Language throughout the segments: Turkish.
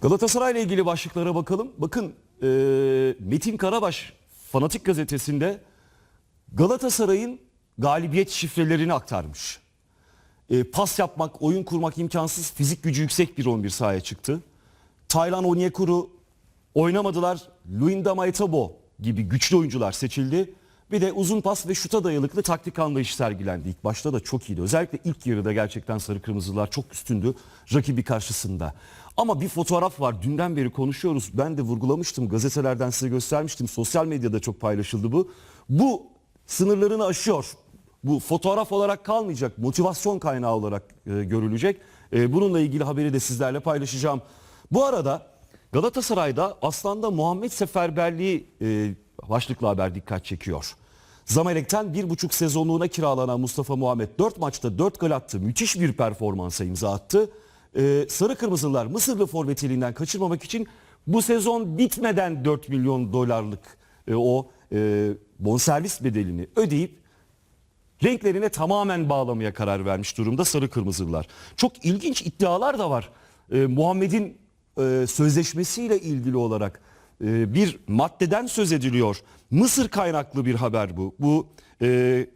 Galatasaray ile ilgili başlıklara bakalım. Bakın e, Metin Karabaş Fanatik Gazetesi'nde Galatasaray'ın galibiyet şifrelerini aktarmış. E, pas yapmak, oyun kurmak imkansız, fizik gücü yüksek bir 11 sahaya çıktı. Taylan Onyekuru oynamadılar. Luindama Etabo gibi güçlü oyuncular seçildi. Bir de uzun pas ve şuta dayalıklı taktik anlayış sergilendi. İlk başta da çok iyiydi. Özellikle ilk yarıda gerçekten sarı kırmızılar çok üstündü rakibi karşısında. Ama bir fotoğraf var. Dünden beri konuşuyoruz. Ben de vurgulamıştım. Gazetelerden size göstermiştim. Sosyal medyada çok paylaşıldı bu. Bu sınırlarını aşıyor. Bu fotoğraf olarak kalmayacak. Motivasyon kaynağı olarak e, görülecek. E, bununla ilgili haberi de sizlerle paylaşacağım. Bu arada Galatasaray'da aslında Muhammed Seferberliği e, başlıklı haber dikkat çekiyor. Zamalek'ten bir buçuk sezonluğuna kiralanan Mustafa Muhammed 4 maçta 4 gol attı. Müthiş bir performansa imza attı. E, Sarı Kırmızılar Mısırlı forvet elinden kaçırmamak için bu sezon bitmeden 4 milyon dolarlık e, o e, bonservis bedelini ödeyip renklerine tamamen bağlamaya karar vermiş durumda sarı kırmızılar. Çok ilginç iddialar da var. Ee, Muhammed'in e, sözleşmesiyle ilgili olarak e, bir maddeden söz ediliyor. Mısır kaynaklı bir haber bu. Bu e,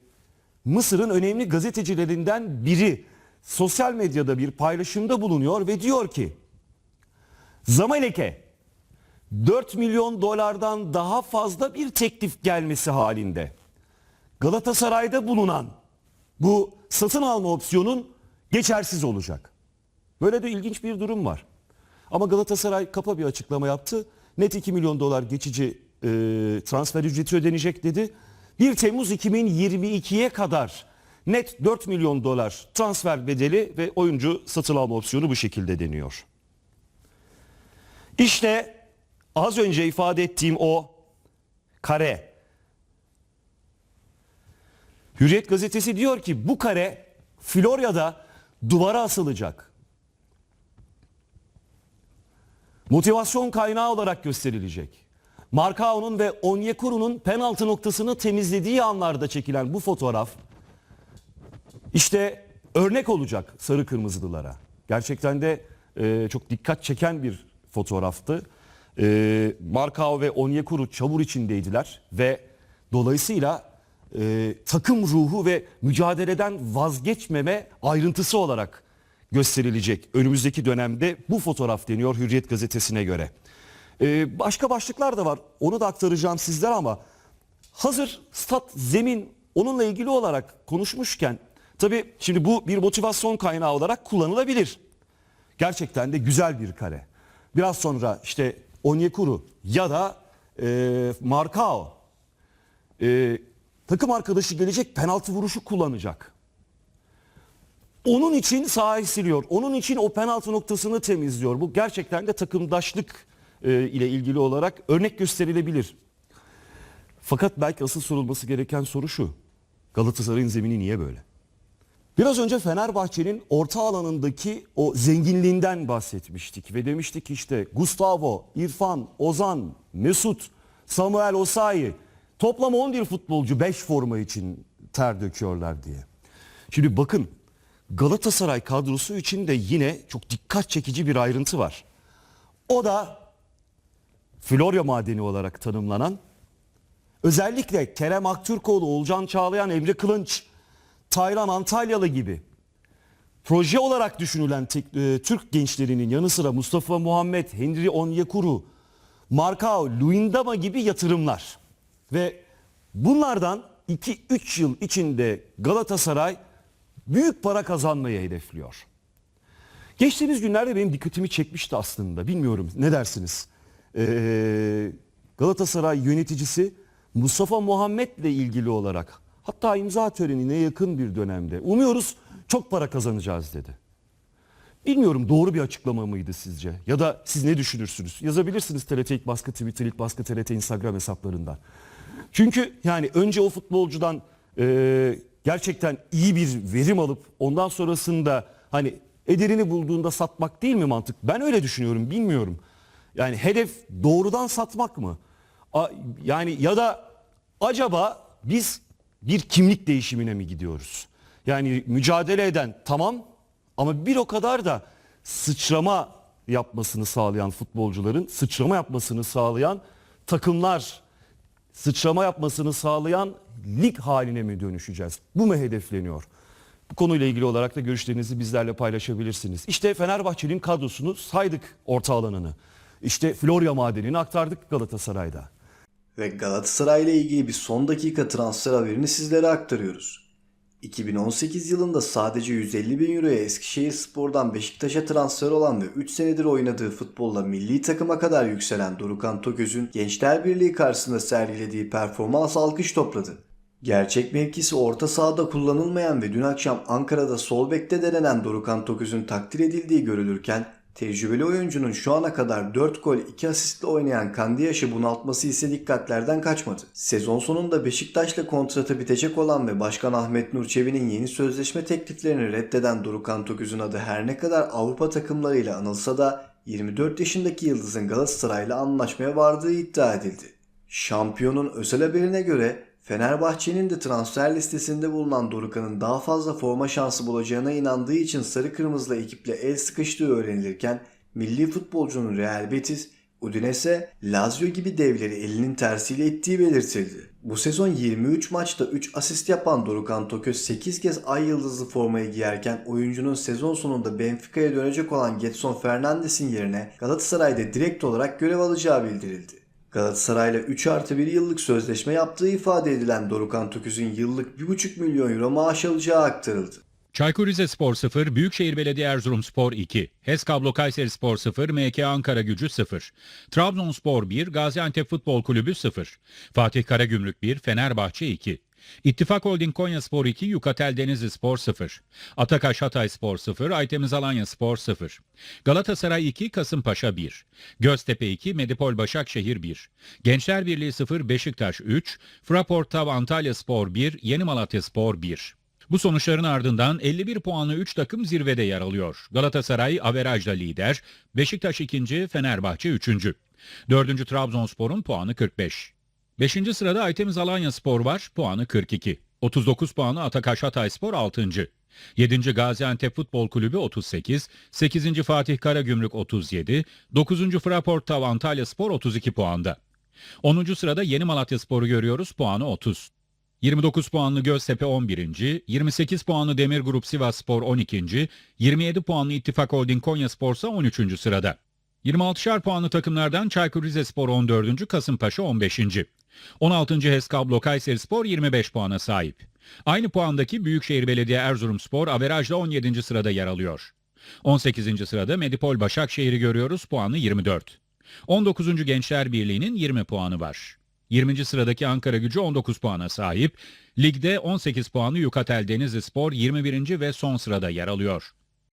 Mısır'ın önemli gazetecilerinden biri sosyal medyada bir paylaşımda bulunuyor ve diyor ki Zamalek'e 4 milyon dolardan daha fazla bir teklif gelmesi halinde Galatasaray'da bulunan bu satın alma opsiyonun geçersiz olacak. Böyle de ilginç bir durum var. Ama Galatasaray kapa bir açıklama yaptı. Net 2 milyon dolar geçici e, transfer ücreti ödenecek dedi. 1 Temmuz 2022'ye kadar net 4 milyon dolar transfer bedeli ve oyuncu satın alma opsiyonu bu şekilde deniyor. İşte az önce ifade ettiğim o kare Hürriyet gazetesi diyor ki bu kare Florya'da duvara asılacak. Motivasyon kaynağı olarak gösterilecek. Markao'nun ve Onyekuru'nun penaltı noktasını temizlediği anlarda çekilen bu fotoğraf işte örnek olacak sarı kırmızılılara. Gerçekten de e, çok dikkat çeken bir fotoğraftı. E, Markao ve Onyekuru çamur içindeydiler ve dolayısıyla e, takım ruhu ve mücadeleden vazgeçmeme ayrıntısı olarak gösterilecek. Önümüzdeki dönemde bu fotoğraf deniyor Hürriyet gazetesine göre. E, başka başlıklar da var. Onu da aktaracağım sizlere ama hazır stat zemin onunla ilgili olarak konuşmuşken tabii şimdi bu bir motivasyon kaynağı olarak kullanılabilir. Gerçekten de güzel bir kare. Biraz sonra işte Onyekuru ya da e, Markao e, takım arkadaşı gelecek penaltı vuruşu kullanacak. Onun için sahayı siliyor. Onun için o penaltı noktasını temizliyor. Bu gerçekten de takımdaşlık e, ile ilgili olarak örnek gösterilebilir. Fakat belki asıl sorulması gereken soru şu. Galatasaray'ın zemini niye böyle? Biraz önce Fenerbahçe'nin orta alanındaki o zenginliğinden bahsetmiştik ve demiştik işte Gustavo, İrfan, Ozan, Mesut, Samuel Osayi toplam 11 futbolcu 5 forma için ter döküyorlar diye. Şimdi bakın Galatasaray kadrosu için de yine çok dikkat çekici bir ayrıntı var. O da Florya madeni olarak tanımlanan özellikle Kerem Aktürkoğlu, Olcan Çağlayan, Emre Kılınç, Taylan Antalyalı gibi proje olarak düşünülen e, Türk gençlerinin yanı sıra Mustafa Muhammed, Henry Onyekuru, Markao, Luindama gibi yatırımlar. Ve bunlardan 2-3 yıl içinde Galatasaray büyük para kazanmayı hedefliyor. Geçtiğimiz günlerde benim dikkatimi çekmişti aslında. Bilmiyorum ne dersiniz? Ee, Galatasaray yöneticisi Mustafa Muhammed'le ilgili olarak hatta imza törenine yakın bir dönemde umuyoruz çok para kazanacağız dedi. Bilmiyorum doğru bir açıklama mıydı sizce? Ya da siz ne düşünürsünüz? Yazabilirsiniz TRT İlk Baskı Twitter, İlk Baskı TRT Instagram hesaplarından. Çünkü yani önce o futbolcudan e, gerçekten iyi bir verim alıp ondan sonrasında hani ederini bulduğunda satmak değil mi mantık? Ben öyle düşünüyorum bilmiyorum. Yani hedef doğrudan satmak mı? Yani ya da acaba biz bir kimlik değişimine mi gidiyoruz? Yani mücadele eden tamam ama bir o kadar da sıçrama yapmasını sağlayan futbolcuların sıçrama yapmasını sağlayan takımlar sıçrama yapmasını sağlayan lig haline mi dönüşeceğiz? Bu mu hedefleniyor? Bu konuyla ilgili olarak da görüşlerinizi bizlerle paylaşabilirsiniz. İşte Fenerbahçe'nin kadrosunu saydık orta alanını. İşte Florya madenini aktardık Galatasaray'da. Ve Galatasaray ile ilgili bir son dakika transfer haberini sizlere aktarıyoruz. 2018 yılında sadece 150 bin euroya Eskişehir Spor'dan Beşiktaş'a transfer olan ve 3 senedir oynadığı futbolla milli takıma kadar yükselen Dorukhan Toköz'ün Gençler Birliği karşısında sergilediği performans alkış topladı. Gerçek mevkisi orta sahada kullanılmayan ve dün akşam Ankara'da sol bekte denenen Dorukhan Toköz'ün takdir edildiği görülürken tecrübeli oyuncunun şu ana kadar 4 gol 2 asistle oynayan Kandiyaş'ı bunaltması ise dikkatlerden kaçmadı. Sezon sonunda Beşiktaş'la kontratı bitecek olan ve Başkan Ahmet Nur Çebi'nin yeni sözleşme tekliflerini reddeden Dorukhan Toköz'ün adı her ne kadar Avrupa takımlarıyla anılsa da 24 yaşındaki Yıldız'ın Galatasaray'la anlaşmaya vardığı iddia edildi. Şampiyonun özel haberine göre Fenerbahçe'nin de transfer listesinde bulunan Dorukhan'ın daha fazla forma şansı bulacağına inandığı için sarı kırmızılı ekiple el sıkıştığı öğrenilirken milli futbolcunun Real Betis, Udinese, Lazio gibi devleri elinin tersiyle ettiği belirtildi. Bu sezon 23 maçta 3 asist yapan Dorukhan Toköz 8 kez ay yıldızlı formayı giyerken oyuncunun sezon sonunda Benfica'ya dönecek olan Getson Fernandes'in yerine Galatasaray'da direkt olarak görev alacağı bildirildi. Galatasaray'la 3 artı 1 yıllık sözleşme yaptığı ifade edilen Dorukhan Töküz'ün yıllık 1,5 milyon euro maaş alacağı aktarıldı. Çaykur Rizespor 0, Büyükşehir Belediye Erzurumspor 2, HES Kablo Kayserispor 0, MK Ankara Gücü 0, Trabzonspor 1, Gaziantep Futbol Kulübü 0, Fatih Karagümrük 1, Fenerbahçe 2, İttifak Holding Konyaspor 2, Yukatel Denizli Spor 0, Atakaş Hatay Spor 0, Aytemiz Alanya Spor 0, Galatasaray 2, Kasımpaşa 1, Göztepe 2, Medipol Başakşehir 1, Gençler Birliği 0, Beşiktaş 3, Fraport Tav Antalya Spor 1, Yeni Malatya Spor 1. Bu sonuçların ardından 51 puanlı 3 takım zirvede yer alıyor. Galatasaray averajla lider, Beşiktaş 2. Fenerbahçe 3. 4. Trabzonspor'un puanı 45. 5. sırada Aytemiz Alanya Spor var, puanı 42. 39 puanı Atakaş Hatayspor 6. 7. Gaziantep Futbol Kulübü 38, 8. Fatih Karagümrük 37, 9. Fraport Tav Antalya Spor 32 puanda. 10. sırada Yeni Malatya Spor'u görüyoruz, puanı 30. 29 puanlı Göztepe 11. 28 puanlı Demir Grup Sivas Spor 12. 27 puanlı İttifak Holding Konya Spor ise 13. sırada. 26'şar puanlı takımlardan Çaykur Rizespor 14. Kasımpaşa 15. 16. HES Kablo Kayseri Spor 25 puana sahip. Aynı puandaki Büyükşehir Belediye Erzurumspor averajla 17. sırada yer alıyor. 18. sırada Medipol Başakşehir'i görüyoruz puanı 24. 19. Gençler Birliği'nin 20 puanı var. 20. sıradaki Ankara Gücü 19 puana sahip. Ligde 18 puanı Yukatel Denizli Spor 21. ve son sırada yer alıyor.